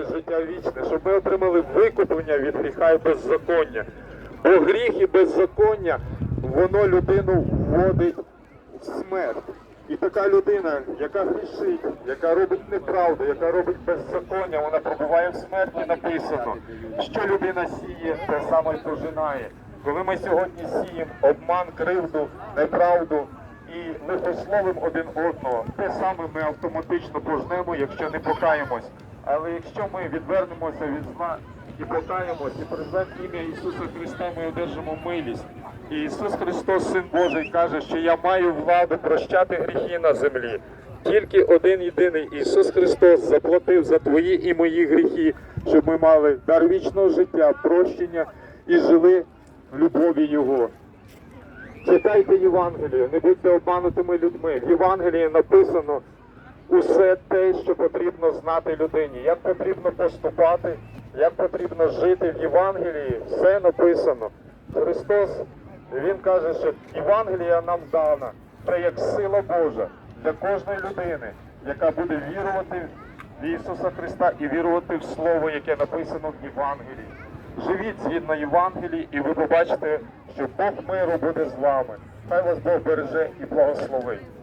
отримали життя вічне, щоб ми отримали викуплення від гріха і беззаконня. Бо гріх і беззаконня, воно людину вводить в смерть. І така людина, яка грішить, яка робить неправду, яка робить беззаконня, вона пробуває в смерті написано. Що людина сіє, те саме й пожинає. Коли ми сьогодні сіємо обман, кривду, неправду і лихословим один одного, те саме ми автоматично пожнемо, якщо не покаємось. Але якщо ми відвернемося від зла і покаємось, і призвемо ім'я Ісуса Христа, ми одержимо милість. І Ісус Христос, Син Божий, каже, що я маю владу прощати гріхи на землі. Тільки один єдиний Ісус Христос заплатив за твої і мої гріхи, щоб ми мали дар вічного життя, прощення і жили в любові Його. Читайте Євангелію, не будьте обманутими людьми. В Євангелії написано усе те, що потрібно знати людині, як потрібно поступати, як потрібно жити в Євангелії, все написано. Христос, Він каже, що Євангелія нам дана, це як сила Божа для кожної людини, яка буде вірувати в Ісуса Христа і вірувати в Слово, яке написано в Євангелії. Живіть згідно Євангелії, і ви побачите, що Бог миру буде з вами. Хай вас Бог береже і благословить.